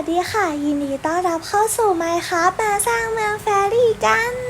วัสดีค่ะ ยินดีต้อนรับเข้าสู่ไมค์ครับมาสร้างเมืองแฟรี่กัน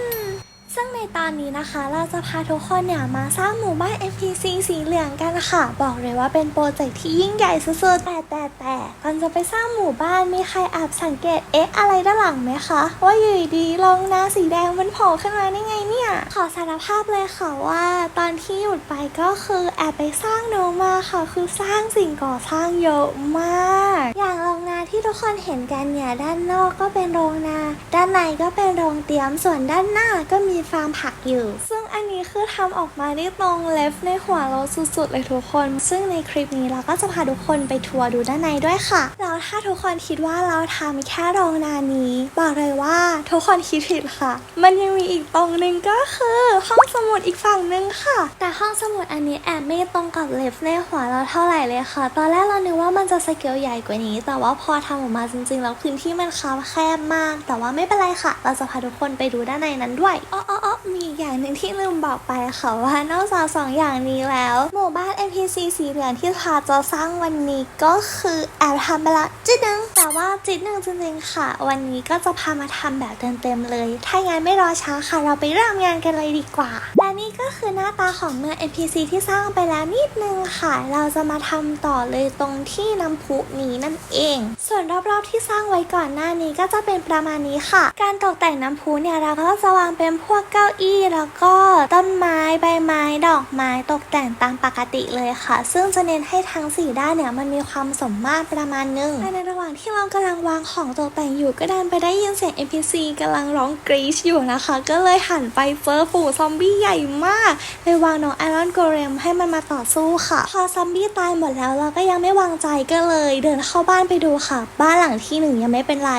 ซึ่งในตอนนี้นะคะเราจะพาทุกคนเนี่ยมาสร้างหมู่บ้าน NPC สีเหลืองกันค่ะ บอกเลยว่าเป็นโปรเจกต์ที่ยิ่งใหญ่สุดๆแต่แต่แต่ก่อนจะไปสร้างหมู่บ้านมีใครแอบสังเกตเอ๊ะอะไรด้านหลังไหมคะ ว่าอยู่ดีลงนาสีแดงมันโผล่ขึ้นมาได้ไงเนี่ย ขอสารภาพเลยค่ะว่า ตอนที่หยุดไปก็คือแอบไปสร้างโนมาค่ะคือสร้างสิ่งก่อสร้างเยอะมาก อย่างโรงนาที่ทุกคนเห็นกันเนี่ยด้านนอกก็เป็นโรงนา ด้านในก็เป็นโรงเตรียมส่วนด้านหน้าก็มีฟาร์มผักอยู่ ซึ่ง อันนี้คือทำออกมาได้ตรงเลฟในหัวเราสุดๆเลยทุกคน ซึ่งในคลิปนี้เราก็จะพาทุกคนไปทัวร์ดูด้านในด้วยค่ะ แล้วถ้าทุกคนคิดว่าเราทำแค่โรงนานี้ บอกเลยว่าทุกคนคิดผิดค่ะ มันยังมีอีกตรงหนึ่งก็คือห้องสมุดอีกฝั่งหนึ่งค่ะ แต่ห้องสมุดอันนี้แอบไม่ตรงกับเลฟในหัวเราเท่าไหร่เลยค่ะ ตอนแรกเรานึกว่ามันจะสเกลใหญ่กว่านี้ แต่ว่าพอทำออกมาจริงๆแล้วพื้นที่มันคับแคบมาก แต่ว่าไม่เป็นไรค่ะ เราจะพาทุกคนไปดูด้านในนั้นด้วยอ๋ออ๋อมีอีกอย่างหนึ่งที่ลืมบอกไปค่ะว่านอกจากสองอย่างนี้แล้ว หมู่บ้าน NPC สีเหลืองที่พาจะสร้างวันนี้ก็คือแอบทำไปละจิดนึงแต่ว่าจิดนึงจริงๆค่ะ วันนี้ก็จะพามาทำแบบเต็มๆเลย ถ้างั้นไม่รอช้าค่ะ เราไปเริ่มงานกันเลยดีกว่า และนี่ก็คือหน้าตาของเมือง NPC ที่สร้างไปแล้วนิดนึงค่ะ เราจะมาทำต่อเลยตรงที่น้ำพุนี้นั่นเอง ส่วนรอบๆที่สร้างไว้ก่อนหน้านี้ก็จะเป็นประมาณนี้ค่ะ การตกแต่งน้ำพุเนี่ยเราก็จะวางเป็นพวกเก้าอี้แล้วก็ต้นไม้ใบไม้ดอกไม้ตกแต่งตามปกติเลยค่ะ ซึ่งจะเน้นให้ทั้งสี่ด้านเนี่ยมันมีความสมมาตรประมาณนึงและในระหว่างที่เรากำลังวางของตกแต่งอยู่ก็ดันไปได้ยินเสียง NPC กำลังร้องกรี๊ดอยู่นะคะ ก็เลยหันไปเจอฝูงซอมบี้ใหญ่มากเลยวางน้องไอรอนโกเรมให้มันมาต่อสู้ค่ะ พอซอมบี้ตายหมดแล้วเราก็ยังไม่วางใจก็เลย เดินเข้าบ้านไปดูค่ะ บ้านหลังที่หนึ่งยังไม่เป็นไร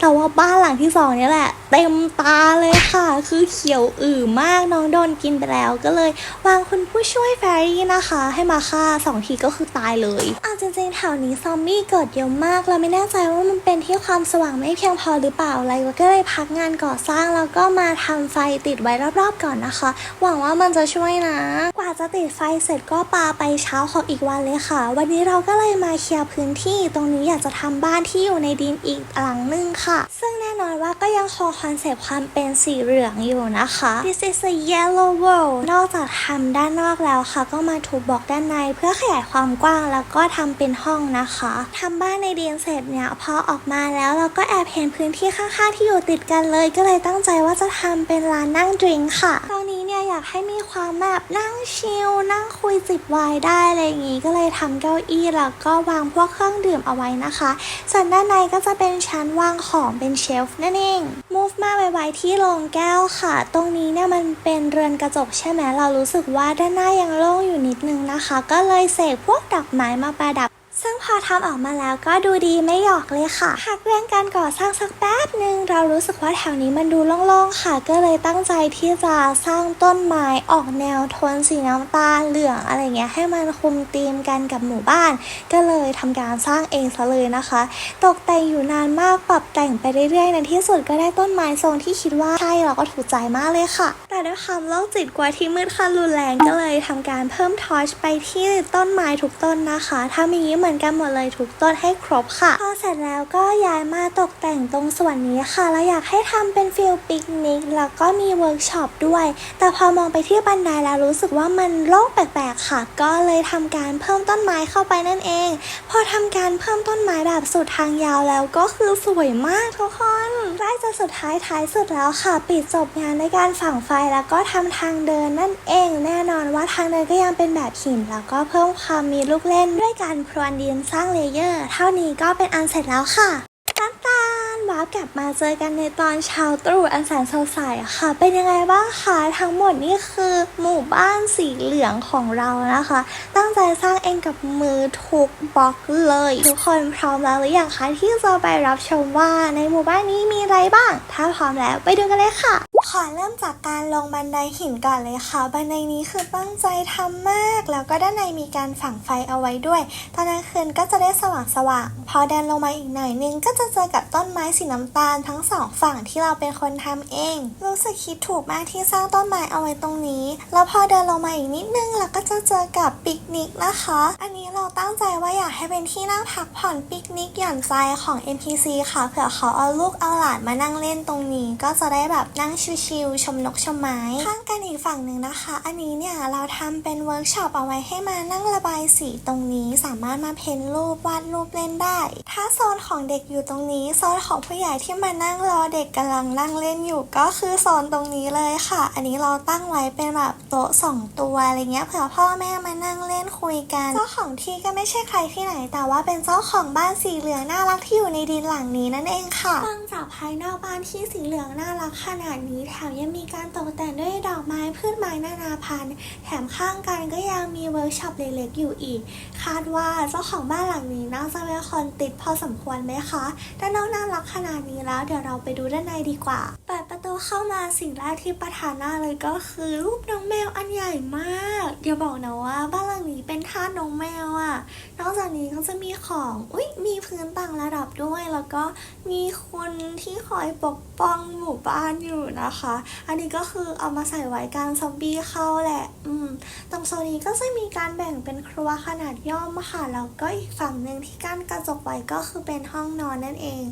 แต่ว่าบ้านหลังที่สองนี่แหละ เต็มตาเลยค่ะ คือเขียวอือมากน้องโดนกินไปแล้วก็เลย วางคุณผู้ช่วยแฟรี่นะคะ ให้มาฆ่าสองทีก็คือตายเลยอะจริงๆแถวนี้ซอมบี้เกิดเยอะมาก เราไม่แน่ใจว่ามันเป็นที่ความสว่างไม่เพียงพอหรือเปล่าอะไรก็เลยพักงานก่อสร้างแล้วก็มาทำไฟติดไว้รอบๆก่อนนะคะหวังว่ามันจะช่วยนะ กว่าจะติดไฟเสร็จก็ปาไปเช้าของอีกวันเลยค่ะ วันนี้เราก็เลยมาเคลียร์พื้นที่ตรงนี้อยากจะทำบ้านที่อยู่ในดินอีกหลังนึงค่ะ ซึ่งแน่นอนว่าก็ยังคงคอนเซปต์ความเป็นสีเหลืองอยู่นะคะ This is a yellow world นอกจากทำด้านนอกแล้วค่ะ ก็มาถูกบอกด้านในเพื่อขยายความกว้างแล้วก็ทำเป็นห้องนะคะทำบ้านในดินเสร็จเนี่ยพอออกมาแล้วเราก็แอบเห็นพื้นที่ข้างๆที่อยู่ติดกันเลย ก็เลยตั้งใจว่าจะทำเป็นร้านนั่งดริงก์ค่ะตรงนี้ อยากให้มีความแบบนั่งชิลนั่งคุยจิบไวน์ได้อะไรอย่างงี้ก็เลยทำเก้าอี้แล้วก็วางพวกเครื่องดื่มเอาไว้นะคะ ส่วนด้านในก็จะเป็นชั้นวางของเป็นเชลฟ์นั่นเอง move มาไวๆที่โรงแก้วค่ะ ตรงนี้เนี่ยมันเป็นเรือนกระจกใช่ไหมเรารู้สึกว่าด้านหน้ายังโล่งอยู่นิดนึงนะคะ ก็เลยเสกพวกดอกไม้มาประดับ ซึ่งพอทำออกมาแล้วก็ดูดีไม่หยอกเลยค่ะ หากเรื่องการก่อสร้างสักแป๊บหนึ่งเรารู้สึกว่าแถวนี้มันดูโล่งๆค่ะ ก็เลยตั้งใจที่จะสร้างต้นไม้ออกแนวโทนสีน้ำตาลเหลืองอะไรเงี้ยให้มันคุมธีมกันกับหมู่บ้าน ก็เลยทำการสร้างเองซะเลยนะคะ ตกแต่งอยู่นานมากปรับแต่งไปเรื่อยๆในที่สุดก็ได้ต้นไม้ทรงที่คิดว่าใช่เราก็ถูกใจมากเลยค่ะ แต่ด้วยความโรคจิตกว่าที่มืดคันรุนแรงก็เลยทำการเพิ่มทอชไปที่ต้นไม้ทุกต้นนะคะทำอย่างนี้เหมือนกันหมดเลยทุกต้นให้ครบค่ะ พอเสร็จแล้วก็ย้ายมาตกแต่งตรงส่วนนี้ค่ะแล้วอยากให้ทำเป็นฟิลปิกนิกแล้วก็มีเวิร์กช็อปด้วย แต่พอมองไปที่บันไดแล้วรู้สึกว่ามันโล่งแปลกๆค่ะ ก็เลยทำการเพิ่มต้นไม้เข้าไปนั่นเอง พอทำการเพิ่มต้นไม้แบบสุดทางยาวแล้วก็คือสวยมากทุกคนใกล้จะสุดท้ายท้ายสุดแล้วค่ะ ปิดจบงานในการฝังไฟแล้วก็ทำทางเดินนั่นเอง แน่นอนว่าทางเดินก็ยังเป็นแบบหินแล้วก็เพิ่มความมีลูกเล่นด้วยการพรวนดินสร้างเลเยอร์ เท่านี้ก็เป็นอันเสร็จแล้วค่ะตันตานว้าวกลับมาเจอกันในตอนเช้าตรู่อันแสนสดใสค่ะ เป็นยังไงบ้างคะทั้งหมดนี่คือหมู่บ้านสีเหลืองของเรานะคะ ตั้งใจสร้างเองกับมือทุกบล็อกเลย ทุกคนพร้อมแล้วหรือยังคะที่จะไปรับชมว่าในหมู่บ้านนี้มีอะไรบ้าง ถ้าพร้อมแล้วไปดูกันเลยค่ะ ขอเริ่มจากการลงบันไดหินก่อนเลยค่ะ บันไดนี้คือตั้งใจทำมาก แล้วก็ด้านในมีการฝังไฟเอาไว้ด้วย ตอนกลางคืนก็จะได้สว่างสว่างๆพอเดินลงมาอีกหน่อยนึงก็จะเจอกับต้นไม้สีน้ำตาลทั้งสองฝั่งที่เราเป็นคนทำเอง รู้สึกคิดถูกมากที่สร้างต้นไม้เอาไว้ตรงนี้ แล้วพอเดินลงมาอีกนิดนึงเราก็จะเจอกับปิกนิกนะคะ อันนี้เราตั้งใจว่าอยากให้เป็นที่นั่งพักผ่อนปิกนิกหย่อนใจของ NPC ค่ะ เผื่อเขาเอาลูกเอาหลานมานั่งเล่นตรงนี้ ก็จะได้แบบนั่งชิชิลๆชมนกชมไม้ ข้างกันอีกฝั่งหนึ่งนะคะ อันนี้เนี่ยเราทำเป็นเวิร์กช็อปเอาไว้ให้มานั่งระบายสีตรงนี้สามารถมาเพ้นรูปวาดรูปเล่นได้ ถ้าโซนของเด็กอยู่ตรงนี้โซนของผู้ใหญ่ที่มานั่งรอเด็กกำลังนั่งเล่นอยู่ก็คือโซนตรงนี้เลยค่ะ อันนี้เราตั้งไว้เป็นแบบโต๊ะสองตัวอะไรเงี้ยเผื่อพ่อแม่มานั่งเล่นคุยกันเจ้าของที่ก็ไม่ใช่ใครที่ไหน แต่ว่าเป็นเจ้าของบ้านสีเหลืองน่ารักที่อยู่ในดินหลังนี้นั่นเองค่ะฟังจากภายนอกบ้านที่สีเหลืองน่ารักขนาดนี้แถมยังมีการตกแต่งด้วยดอกไม้พืชไม้นานาพันธุ์แถมข้างกันก็ยังมีเวิร์กช็อปเล็กๆอยู่อีก คาดว่าเจ้าของบ้านหลังนี้น่าจะเป็นคนติดพอสมควรไหมคะด้านนอกน่ารักขนาดนี้แล้วเดี๋ยวเราไปดูด้านในดีกว่าเปิดประตูเข้ามาสิ่งแรกที่ประทานหน้าเลยก็คือรูปน้องแมวอันใหญ่มากอย่าบอกนะว่าบ้านหลังนี้เป็นท่าน้องแมวอะนอกจากนี้ก็จะมีของอุ้ยมีพื้นต่างระดับด้วยแล้วก็มีคนที่คอยปกป้องหมู่บ้านอยู่นะคะ อันนี้ก็คือเอามาใส่ไว้การซอมบี้เข้าแหละ อืม ตรงโซนนี้ก็จะมีการแบ่งเป็นครัวขนาดย่อมค่ะ แล้วก็อีกฝั่งหนึ่งที่กั้นกระจกไว้ก็คือเป็นห้องนอนนั่นเอง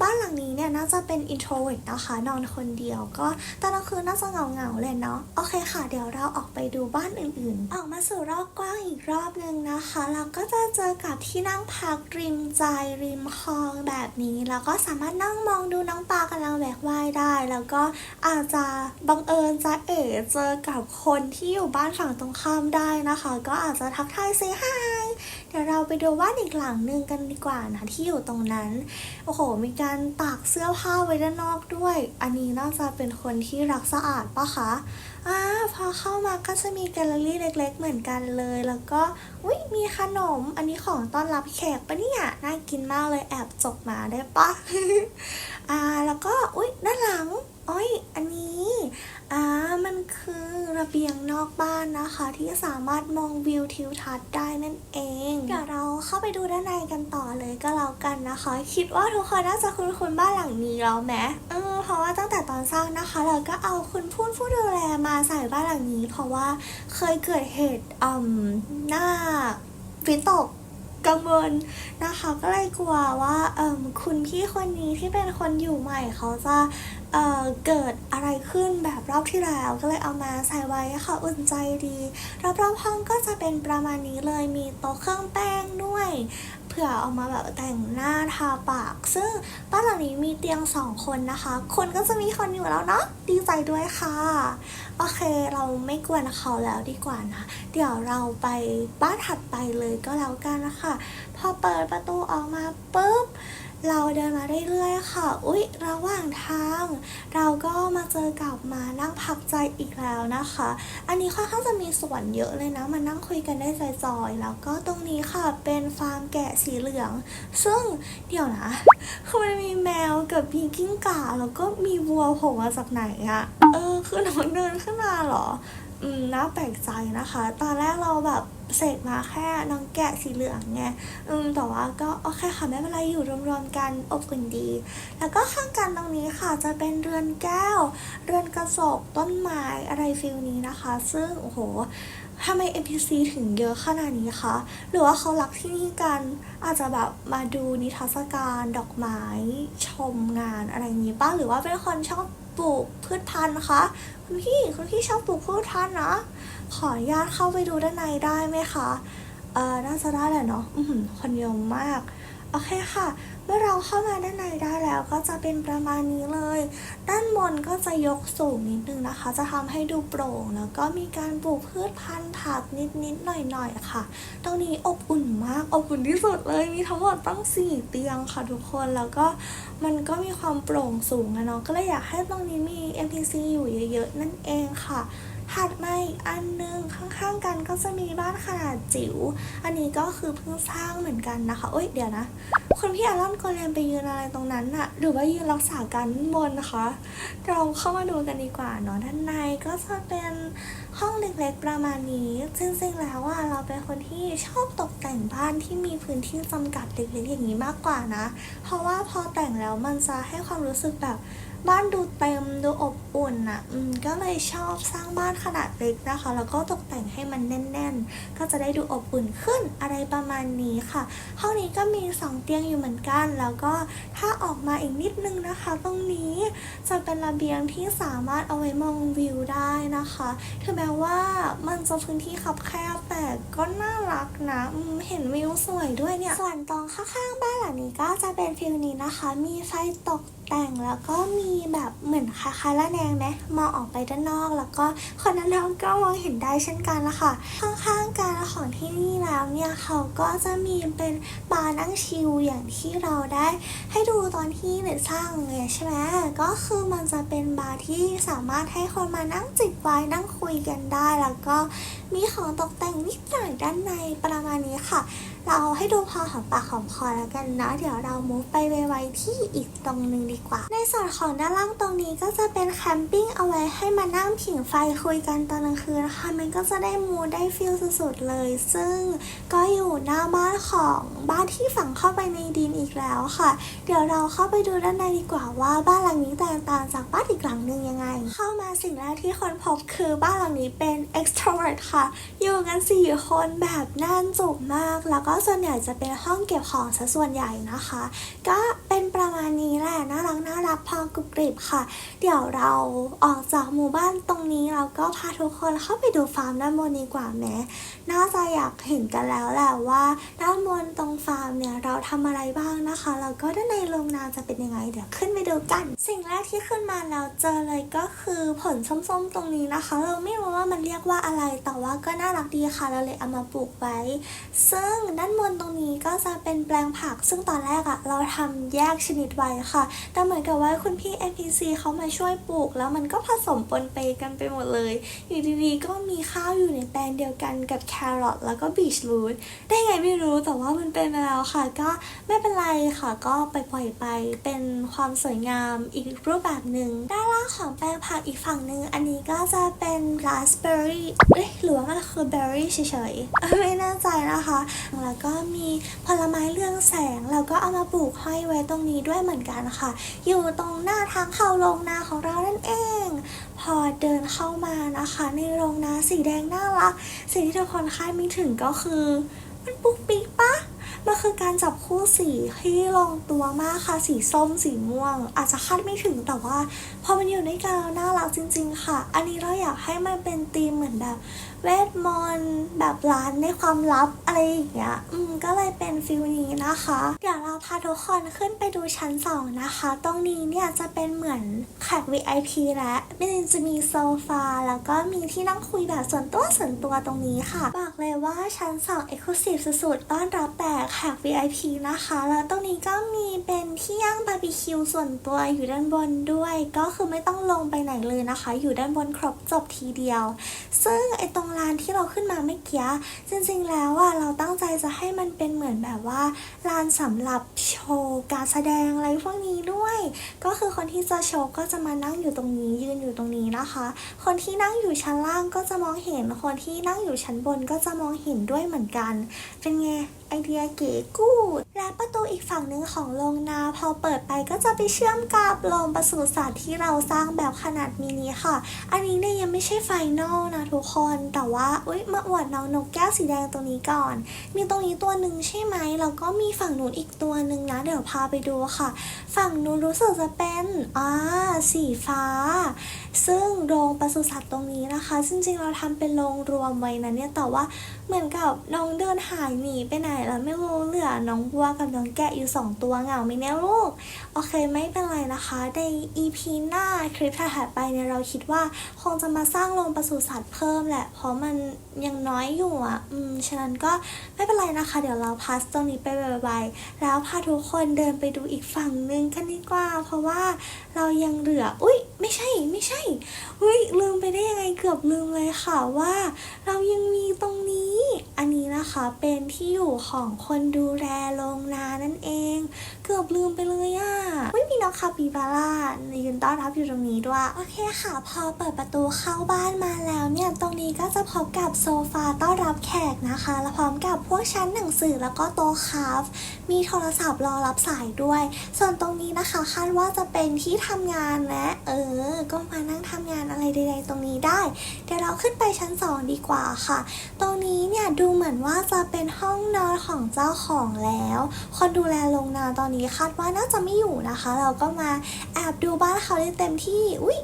บ้านหลังนี้เนี่ยน่าจะเป็น introvert นะคะ นอนคนเดียวก็ตอนกลางคืนน่าจะเหงาเลยเนาะ โอเคค่ะ เดี๋ยวเราออกไปดูบ้านอื่นๆ ออกมาสู่รอบกว้างอีกรอบหนึ่งนะคะ เราก็จะเจอกับที่นั่งพักริมใจริมคลองแบบนี้ แล้วก็สามารถนั่งมองดูน้องปลากำลังแหวกว่ายได้ แล้วก็อาจจะบังเอิญจะเอ๋เจอกับคนที่อยู่บ้านฝั่งตรงข้ามได้นะคะ ก็อาจจะทักทายเซฮายเดี๋ยวเราไปดูบ้านอีกหลังหนึ่งกันดีกว่านะที่อยู่ตรงนั้น โอ้โห มีการตากเสื้อผ้าไว้ด้านนอกด้วย อันนี้น่าจะเป็นคนที่รักสะอาดปะคะอ่าพอเข้ามาก็จะมีแกลเลอรี่เล็ก ๆ เหมือนกันเลย แล้วก็อุ้ยมีขนม อันนี้ของต้อนรับแขกปะเนี่ยน่ากินมากเลยแอบจกมาได้ปะอ่าแล้วก็อุ้ยด้านหลัง อ้อยอันนี้อ่ามันคือระเบียงนอกบ้านนะคะ ที่สามารถมองวิวทิวทัศน์ได้นั่นเองเดี๋ยวเราเข้าไปดูด้านในกันต่อเลยก็แล้วกันนะคะ คิดว่าทุกคนน่าจะคุ้นคุ้นบ้านหลังนี้แล้วไหมเออเพราะว่าตั้งแต่ตอนสร้างนะคะ เราก็เอาคุณพูดผู้ดูแลมาใส่บ้านหลังนี้ เพราะว่าเคยเกิดเหตุอืมหน้าวิตก กังวลนะคะก็เลยกลัวว่าเอ่มคุณพี่คนนี้ที่เป็นคนอยู่ใหม่เขาจะเออเกิดอะไรขึ้นแบบรอบที่แล้วก็เลยเอามาใส่ไว้ค่ะอุ่นใจดีรอบๆห้องก็จะเป็นประมาณนี้เลยมีโต๊ะเครื่องแป้งด้วย ผื่อเอามาแบบแต่งหน้าทาปาก ซึ่งบ้านหลังนี้มีเตียงสองคนนะคะ คนก็จะมีคนอยู่แล้วเนาะดีใจด้วยค่ะ โอเคเราไม่กวนเขาแล้วดีกว่านะ เดี๋ยวเราไปบ้านถัดไปเลยก็แล้วกันนะคะพอเปิดประตูออกมาปุ๊บ เราเดินมาเรื่อยๆค่ะ อุ๊ย ระหว่างทาง เราก็มาเจอกับมานั่งพักใจอีกแล้วนะคะ อันนี้ค่อนข้างจะมีส่วนเยอะเลยนะ มานั่งคุยกันได้จอยๆ แล้วก็ตรงนี้ค่ะ เป็นฟาร์มแกะสีเหลือง ซึ่งเดี๋ยวนะ คือมันมีแมวกับมีกิ้งก่า แล้วก็มีวัวโผล่มาจากไหนอะเออ คือน้องเดินขึ้นมาเหรอ อืมน่าแปลกใจนะคะ ตอนแรกเราแบบเสกมาแค่น้องแกะสีเหลืองไง อืม แต่ว่าก็โอเคค่ะไม่เป็นไรอยู่รวมๆกันอบอุ่นดี แล้วก็ข้างกันตรงนี้ค่ะจะเป็นเรือนแก้ว เรือนกระจกต้นไม้อะไรฟิลนี้นะคะ ซึ่งโอ้โหทำไม NPC ถึงเยอะขนาดนี้คะ หรือว่าเขารักที่นี่กัน อาจจะแบบมาดูนิทรรศการดอกไม้ชมงานอะไรอย่างนี้ป้าหรือว่าเป็นคนชอบ ปลูกพืชพันธุ์นะคะ คุณพี่คุณพี่ชอบปลูกพืชพันธุ์นะขออนุญาตเข้าไปดูด้านในได้ไหมคะเออน่าจะได้แหละเนาะคนเยอะมาก โอเคค่ะ มื่อเราเข้ามาด้านในได้แล้วก็จะเป็นประมาณนี้เลย ด้านบนก็จะยกสูงนิดนึงนะคะ จะทำให้ดูโปร่งแล้วก็มีการปลูกพืชพันธุ์ผักนิดๆหน่อยๆค่ะ ตรงนี้อบอุ่นมากอบอุ่นที่สุดเลยมีทั้งหมดตั้งสี่เตียงค่ะทุกคนแล้วก็มันก็มีความโปร่งสูงอะเนาะก็เลยอยากให้ตรงนี้มี NPC อยู่เยอะๆนั่นเองค่ะ ถัดมาอีกอันหนึงข้างๆกันก็จะมีบ้านขนาดจิ๋ว อันนี้ก็คือเพิ่งสร้างเหมือนกันนะคะ โอ๊ยเดี๋ยวนะคุณพี่อารอนโกเลมไปยืนอะไรตรงนั้นน่ะ หรือว่ายืนรักษาการบนนะคะ เราเข้ามาดูกันดีกว่าเนาะด้านในก็จะเป็นห้องเล็กๆประมาณนี้จริงๆแล้วอะเราเป็นคนที่ชอบตกแต่งบ้านที่มีพื้นที่จำกัดเล็กๆอย่างนี้มากกว่านะ เพราะว่าพอแต่งแล้วมันจะให้ความรู้สึกแบบ บ้านดูเต็มดูอบอุ่นอะอืมก็เลยชอบสร้างบ้านขนาดเล็กนะคะ แล้วก็ตกแต่งให้มันแน่น ๆ ก็จะได้ดูอบอุ่นขึ้นอะไรประมาณนี้ค่ะ ห้องนี้ก็มีสองเตียงอยู่เหมือนกัน แล้วก็ถ้าออกมาอีกนิดนึงนะคะ ตรงนี้จะเป็นระเบียงที่สามารถเอาไว้มองวิวได้นะคะถึงแม้ว่ามันจะพื้นที่คับแคบแต่ก็น่ารักนะอืมเห็นวิวสวยด้วยเนี่ยส่วนตรงข้างๆบ้านหลังนี้ก็จะเป็นฟิลนี้นะคะ มีไฟตกแต่งแล้วก็มีแบบเหมือนคล้ายๆละแนงไหมมองออกไปด้านนอก แล้วก็คนด้นนอกก็มองเห็นได้เช่นกันละค่ะข้างๆกันของที่นี่แล้วเนี่ยเขาก็จะมีเป็นบาร์นั่งชิลอย่างที่เราได้ ให้ดูตอนที่เน็ตสร้างเลยใช่ไหมก็คือมันจะเป็นบาร์ที่สามารถให้คนมานั่งจิบไวน์นั่งคุยกันได้ แล้วก็มีของตกแต่งนิดหน่อยด้านในประมาณนี้ค่ะ เราให้ดูพอหอมปากหอมคอแล้วกันนะ เดี๋ยวเรามูฟไปไวๆที่อีกตรงนึงดีกว่า ในส่วนของด้านล่างตรงนี้ก็จะเป็นแคมปิ้งเอาไว้ให้มานั่งผิงไฟคุยกันตอนกลางคืนนะคะมันก็จะได้มูได้ฟิลสุดๆเลย ซึ่งก็อยู่หน้าบ้านของบ้านที่ฝังเข้าไปในดินอีกแล้วค่ะ เดี๋ยวเราเข้าไปดูด้านในดีกว่าว่าบ้านหลังนี้แตกต่างจากบ้านอีกหลังหนึ่งยังไง เข้ามาสิ่งแรกที่คนพบคือบ้านหลังนี้เป็น extrovert ค่ะ อยู่กันสี่คนแบบแน่นจุกมากแล้วก็ส่วนใหญ่จะเป็นห้องเก็บของซะส่วนใหญ่นะคะ ก็ เป็นประมาณนี้แหละน่ารักน่ารักพอกรุบกริบค่ะ เดี๋ยวเราออกจากหมู่บ้านตรงนี้เราก็พาทุกคนเข้าไปดูฟาร์มด้านบนดีกว่าแม้น่าจะอยากเห็นกันแล้วแหละว่าด้านบนตรงฟาร์มเนี่ยเราทำอะไรบ้างนะคะแล้วก็ด้านในโรงนาจะเป็นยังไงเดี๋ยวขึ้นไปดูกัน สิ่งแรกที่ขึ้นมาแล้วเจอเลยก็คือผลส้มๆตรงนี้นะคะ เราไม่รู้ว่ามันเรียกว่าอะไรแต่ว่าก็น่ารักดีค่ะเราเลยเอามาปลูกไว้ ซึ่งด้านบนตรงนี้ก็จะเป็นแปลงผัก ซึ่งตอนแรกอะเราทำแยกชนิดไว้ค่ะ แต่เหมือนกับว่าคุณพี่ NPC เขามาช่วยปลูก แล้วมันก็ผสมปนเปกันไปหมดเลย อยู่ดีๆ ก็มีข้าวอยู่ในแปลงเดียวกันกับแครอทแล้วก็บีชรูทได้ไงไม่รู้แต่ว่ามันเป็นไปแล้วค่ะ ก็ไม่เป็นไรค่ะ ก็ไปปล่อยไปเป็นความสวยงามอีกรูปแบบหนึ่งด้านล่างของแปลงผักอีกฝั่งหนึ่งอันนี้ก็จะเป็นราสเบอร์รี่เอ้ยหรือว่ามันคือเบอร์รี่เฉยๆไม่แน่ใจนะคะ แล้วก็มีผลไม้เรืองแสงแล้วก็เอามาปลูกห้อยไว้ตรงนี้ด้วยเหมือนกันค่ะ อยู่ตรงหน้าทางเข้าโรงนาของเรานั่นเอง พอเดินเข้ามานะคะ ในโรงนาสีแดงน่ารักสิ่งที่ทุกคนคาดไม่ถึงก็คือ มันปุ๊กปิ๊กปะมันคือการจับคู่สีที่ลงตัวมากค่ะ สีส้มสีม่วง อาจจะคาดไม่ถึงแต่ว่า พอมันอยู่ในกันแล้วน่ารักจริง ๆ ค่ะ อันนี้เราอยากให้มันเป็นธีมเหมือนแบบเวทมนต์แบบร้านในความลับอะไรอย่างเงี้ย อืม ก็เลยเป็นฟิลนี้นะคะ เดี๋ยวเราพาทุกคนขึ้นไปดูชั้นสองนะคะ ตรงนี้เนี่ยจะเป็นเหมือนแขก VIP และมันจะมีโซฟา แล้วก็มีที่นั่งคุยแบบส่วนตัวส่วนตัวตรงนี้ค่ะ บอกเลยว่าชั้นสอง Exclusive สุดๆ ต้อนรับแต่แขก VIP นะคะ แล้วตรงนี้ก็มีเป็นที่ย่างบาร์บีคิวส่วนตัวอยู่ด้านบนด้วย ก็คือไม่ต้องลงไปไหนเลยนะคะ อยู่ด้านบนครบจบทีเดียว ซึ่งไอตรงลานที่เราขึ้นมาเมื่อกี้จริงๆแล้วอะเราตั้งใจจะให้มันเป็นเหมือนแบบว่าลานสำหรับโชว์การแสดงอะไรพวกนี้ด้วย ก็คือคนที่จะโชว์ก็จะมานั่งอยู่ตรงนี้ยืนอยู่ตรงนี้นะคะ คนที่นั่งอยู่ชั้นล่างก็จะมองเห็นคนที่นั่งอยู่ชั้นบนก็จะมองเห็นด้วยเหมือนกัน เป็นไง ไอเดียเก๋กูด และประตูอีกฝั่งหนึ่งของโรงนาพอเปิดไปก็จะไปเชื่อมกับโรงปศุสัตว์ที่เราสร้างแบบขนาดมินิค่ะ อันนี้เนี่ยยังไม่ใช่ไฟนอลนะทุกคน แต่ว่าอุ้ยมาอวดน้องนกแก้วสีแดงตรงนี้ก่อน มีตรงนี้ตัวหนึ่งใช่ไหมแล้วก็มีฝั่งนู้นอีกตัวหนึ่งนะเดี๋ยวพาไปดูค่ะ ฝั่งนู้นรู้สึกจะเป็นอ่าสีฟ้า ซึ่งโรงปศุสัตว์ตรงนี้นะคะ จริงๆเราทำเป็นโรงรวมไว้นะเนี่ยแต่ว่าเหมือนกับน้องเดินหายหนีไปไหนแล้วไม่รู้เหลือน้องบัวกับน้องแกะอยู่สองตัวเหงาไหมเนี่ยลูก โอเคไม่เป็นไรนะคะ ใน EP หน้าคลิปถัดไปเนี่ยเราคิดว่าคงจะมาสร้างโรงปศุสัตว์เพิ่มแหละ เพราะมันยังน้อยอยู่อะ อืม ฉะนั้นก็ไม่เป็นไรนะคะ เดี๋ยวเราพัสตรงนี้ไปไวๆแล้วพาทุกคนเดินไปดูอีกฝั่งนึงกันดีกว่า เพราะว่าเรายังเหลือ อุ้ยไม่ใช่ไม่ใช่เฮ้ยลืมไปได้ยังไงเกือบลืมเลยค่ะว่า เรายังมีตรงนี้ อันนี้นะคะเป็นที่อยู่ของคนดูแลโรงนานั่นเอง เกือบลืมไปเลยอะ่ะไม่มีน้องคาปิบาร่ายืนต้อนรับอยู่ตรงนี้ด้วย โอเคค่ะ พอเปิดประตูเข้าบ้านมาแล้วเนี่ย ตรงนี้ก็จะพบกับโซฟาต้อนรับแขกนะคะ แล้วพร้อมกับพวกชั้นหนังสือแล้วก็โต๊ะคราฟมีโทรศัพท์รอรับสายด้วย ส่วนตรงนี้นะคะคาดว่าจะเป็นที่ทำงานและเออ ก็มานั่งทำงานอะไรใดๆตรงนี้ได้ เดี๋ยวเราขึ้นไปชั้นสองดีกว่าค่ะ ตรงนี้เนี่ยดูเหมือนว่าจะเป็นห้องนอนของเจ้าของแล้ว คนดูแลโรงนาตอนนี้คาดว่าน่าจะไม่อยู่นะคะ เราก็มาแอบดูบ้านเขาได้เต็มที่ อุ้ย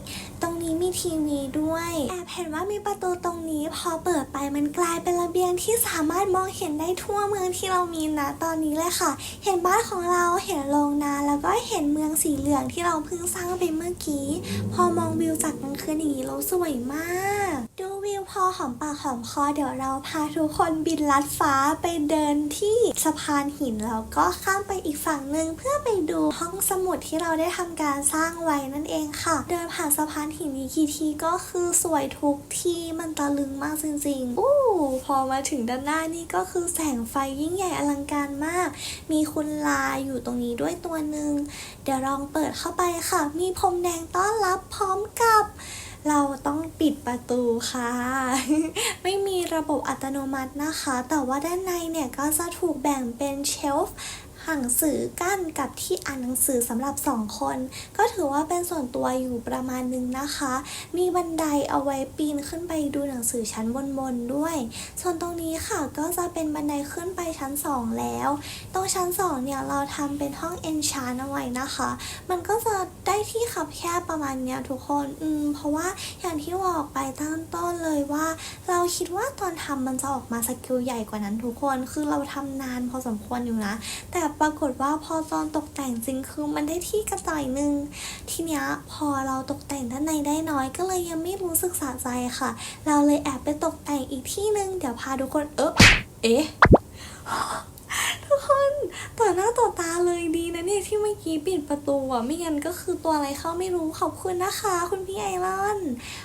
นี้มีทีวีด้วยแอบเห็นว่ามีประตูตรงนี้พอเปิดไปมันกลายเป็นระเบียงที่สามารถมองเห็นได้ทั่วเมืองที่เรามีนะตอนนี้เลยค่ะ เห็นบ้านของเราเห็นโรงนาแล้วก็เห็นเมืองสีเหลืองที่เราเพิ่งสร้างไปเมื่อกี้ พอมองวิวจากกลางคืนอย่างนี้เราสวยมากดูวิวพอหอมปากหอมคอเดี๋ยวเราพาทุกคนบินลัดฟ้าไปเดินที่สะพานหินแล้วก็ข้ามไปอีกฝั่งหนึ่งเพื่อไปดูห้องสมุดที่เราได้ทำการสร้างไว้นั่นเองค่ะ เดินผ่านสะพานหินนี้กี่ทีก็คือสวยทุกที่มันตะลึงมากจริงๆอู้พอมาถึงด้านหน้านี่ก็คือแสงไฟยิ่งใหญ่อลังการมาก มีคุณลาอยู่ตรงนี้ด้วยตัวหนึ่งเดี๋ยวลองเปิดเข้าไปค่ะ มีพรมแดงต้อนรับพร้อมกับ เราต้องปิดประตูค่ะ ไม่มีระบบอัตโนมัตินะคะ แต่ว่าด้านในเนี่ยก็จะถูกแบ่งเป็นเชลฟ์ หนังสือกั้นกับที่อ่านหนังสือสำหรับสองคน ก็ถือว่าเป็นส่วนตัวอยู่ประมาณนึงนะคะ มีบันไดเอาไว้ปีนขึ้นไปดูหนังสือชั้นบนๆด้วย ส่วนตรงนี้ค่ะก็จะเป็นบันไดขึ้นไปชั้น 2 แล้ว ตรงชั้น 2 เนี่ยเราทำเป็นห้องเอนชานเอาไว้นะคะ มันก็จะได้ที่ขับแคบประมาณเนี้ยทุกคนอืมเพราะว่าอย่างที่บอกไปตั้งต้นเลยว่า เราคิดว่าตอนทำมันจะออกมาสกิลใหญ่กว่านั้นทุกคน คือเราทำนานพอสมควรอยู่นะ แต่ปรากฏว่าพอตอนตกแต่งจริงคือมันได้ที่กระต่อยหนึ่งทีเนี้ยพอเราตกแต่งด้านในได้น้อยก็เลยยังไม่รู้สึกสะใจค่ะ เราเลยแอบไปตกแต่งอีกที่หนึ่งเดี๋ยวพาทุกคนเอ๊ะเอ๊ะ ทุกคนต่อหน้าต่อตาเลยดีนะเนี่ยที่เมื่อกี้ปิดประตูอะไม่งั้นก็คือตัวอะไรเข้าไม่รู้ขอบคุณนะคะ คุณพี่ไอรอน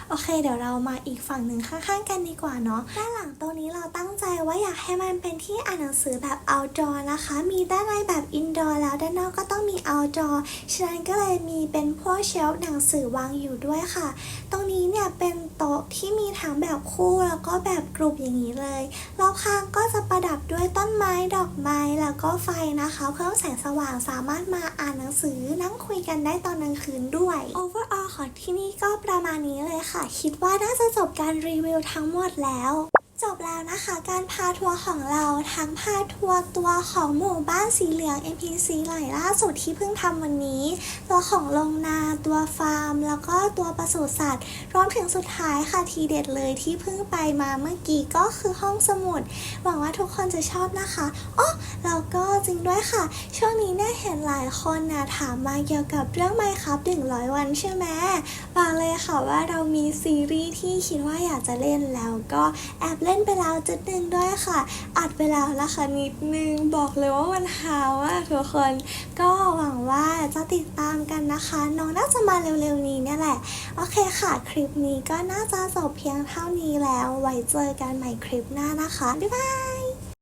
โอเค เดี๋ยวเรามาอีกฝั่งหนึ่งข้างๆกันดีกว่าเนาะด้านหลังตรงนี้เราตั้งใจว่าอยากให้มันเป็นที่อ่านหนังสือแบบ outdoor นะคะ มีด้านในแบบ indoor แล้วด้านนอกก็ต้องมี outdoor ฉะนั้นก็เลยมีเป็นพวกเชลฟ์หนังสือวางอยู่ด้วยค่ะ ตรงนี้เนี่ยเป็นโต๊ะที่มีทั้งแบบคู่แล้วก็แบบกลุ่มอย่างนี้เลยรอบข้างก็จะประดับด้วยต้นไม้ดอกไม้แล้วก็ไฟนะคะ เพิ่มแสงสว่างสามารถมาอ่านหนังสือนั่งคุยกันได้ตอนกลางคืนด้วย overall ของที่นี่ก็ประมาณนี้เลยค่ะ คิดว่าน่าจะจบการรีวิวทั้งหมดแล้ว จบแล้วนะคะการพาทัวร์ของเราทั้งพาทัวร์ตัวของหมู่บ้านสีเหลือง NPC หลายล่าสุดที่เพิ่งทำวันนี้ ตัวของโรงนาตัวฟาร์ม แล้วก็ตัวปศุสัตว์รวมถึงสุดท้ายค่ะทีเด็ดเลยที่เพิ่งไปมาเมื่อกี้ก็คือห้องสมุด หวังว่าทุกคนจะชอบนะคะอ๋อแล้วก็จริงด้วยค่ะ ช่วงนี้เนี่ยเห็นหลายคนนะถามมาเกี่ยวกับเรื่องไมครับ100วันใช่ไหมบอกเลยค่ะว่าเรามีซีรีส์ที่คิดว่าอยากจะเล่นแล้วก็แอบเล่นเล่นไปแล้วจุดหนึ่งด้วยค่ะ อัดไปแล้วนะคะนิดนึง บอกเลยว่ามันหาว่าทุกคน ก็หวังว่าจะติดตามกันนะคะ น้องน่าจะมาเร็วๆนี้เนี่ยแหละ โอเคค่ะ คลิปนี้ก็น่าจะจบเพียงเท่านี้แล้ว ไว้เจอกันใหม่คลิปหน้านะคะ บ๊ายบาย